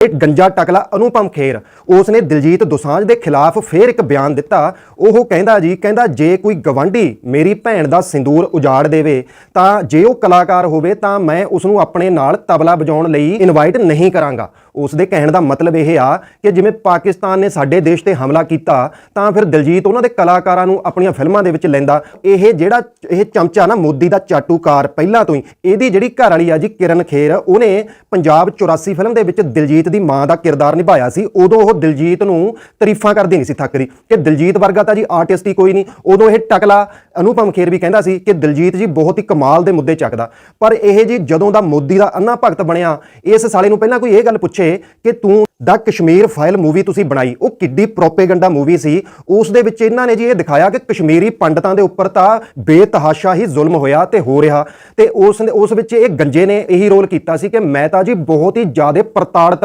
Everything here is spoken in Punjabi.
ਇਹ ਗੰਜਾ ਟਕਲਾ ਅਨੁਪਮ ਖੇਰ। ਉਸ ਨੇ ਦਿਲਜੀਤ ਦੋਸਾਂਝ ਦੇ ਖਿਲਾਫ ਫੇਰ ਇੱਕ ਬਿਆਨ ਦਿੱਤਾ। ਉਹ ਕਹਿੰਦਾ ਜੀ, ਕਹਿੰਦਾ ਜੇ ਕੋਈ ਗਵਾਂਢੀ ਮੇਰੀ ਭੈਣ ਦਾ ਸਿੰਦੂਰ ਉਜਾੜ ਦੇਵੇ, ਤਾਂ ਜੇ ਉਹ ਕਲਾਕਾਰ ਹੋਵੇ, ਤਾਂ ਮੈਂ ਉਸ ਨੂੰ ਆਪਣੇ ਨਾਲ ਤਬਲਾ ਵਜਾਉਣ ਲਈ ਇਨਵਾਈਟ ਨਹੀਂ ਕਰਾਂਗਾ। ਉਸ ਦੇ ਕਹਿਣ ਦਾ ਮਤਲਬ ਇਹ ਆ ਕਿ ਜਿਵੇਂ ਪਾਕਿਸਤਾਨ ਨੇ ਸਾਡੇ ਦੇਸ਼ ਤੇ ਹਮਲਾ ਕੀਤਾ, ਤਾਂ ਫਿਰ ਦਿਲਜੀਤ ਉਹਨਾਂ ਦੇ ਕਲਾਕਾਰਾਂ ਨੂੰ ਆਪਣੀਆਂ ਫਿਲਮਾਂ ਦੇ ਵਿੱਚ ਲੈਂਦਾ। ਇਹ ਜਿਹੜਾ, ਇਹ ਚਮਚਾ ਨਾ ਮੋਦੀ ਦਾ ਚਾਟੂਕਾਰ ਪਹਿਲਾਂ ਤੋਂ ਹੀ, ਇਹਦੀ ਜਿਹੜੀ ਘਰ ਵਾਲੀ ਆ ਜੀ ਕਿਰਨ ਖੇਰ, ਉਹਨੇ ਪੰਜਾਬ 84 ਫਿਲਮ ਦੇ ਵਿੱਚ ਦਿਲਜੀਤ ਦੀ ਮਾਂ ਦਾ ਕਿਰਦਾਰ ਨਿਭਾਇਆ ਸੀ। ਉਦੋਂ ਉਹ ਦਿਲਜੀਤ ਨੂੰ ਤਾਰੀਫਾਂ ਕਰਦੀ ਨਹੀਂ ਸੀ ਥੱਕਦੀ। ਕਿ ਦਿਲਜੀਤ ਵਰਗਾ ਤਾਂ ਜੀ ਆਰਟਿਸਟ ਹੀ ਕੋਈ ਨਹੀਂ। ਉਦੋਂ ਇਹ ਟਕਲਾ ਅਨੁਪਮ ਖੇਰ ਵੀ ਕਹਿੰਦਾ ਸੀ ਕਿ ਦਿਲਜੀਤ ਜੀ ਬਹੁਤ ਹੀ ਕਮਾਲ ਦੇ ਮੁੱਦੇ ਚੱਕਦਾ। ਪਰ ਇਹ ਜੀ ਜਦੋਂ ਦਾ ਮੋਦੀ ਦਾ ਅੰਨਾ ਭਗਤ ਬਣਿਆ, ਇਸ ਸਾਲੇ ਨੂੰ ਪਹਿਲਾਂ ਕੋਈ ਇਹ ਗੱਲ ਪੁੱਛੇ ਕਿ ਤੂੰ ਦਾ ਕਸ਼ਮੀਰ ਫਾਈਲ ਮੂਵੀ ਤੁਸੀਂ ਬਣਾਈ, ਉਹ ਕਿੱਡੀ ਪ੍ਰੋਪੇਗੈਂਡਾ ਮੂਵੀ ਸੀ। ਉਸ ਦੇ ਵਿੱਚ ਇਹਨਾਂ ਨੇ ਜੀ ਇਹ ਦਿਖਾਇਆ ਕਿ ਕਸ਼ਮੀਰੀ ਪੰਡਤਾਂ ਦੇ ਉੱਪਰ ਤਾਂ ਬੇਤਹਾਸ਼ਾ ਹੀ ਜ਼ੁਲਮ ਹੋਇਆ ਤੇ ਹੋ ਰਿਹਾ। ਤੇ ਉਸ ਉਸ ਵਿੱਚ ਇਹ ਗੰਜੇ ਨੇ ਇਹੀ ਰੋਲ ਕੀਤਾ ਸੀ ਕਿ ਮੈਂ ਤਾਂ ਜੀ ਬਹੁਤ ਹੀ ਜ਼ਿਆਦਾ ਪ੍ਰਤਾੜਤ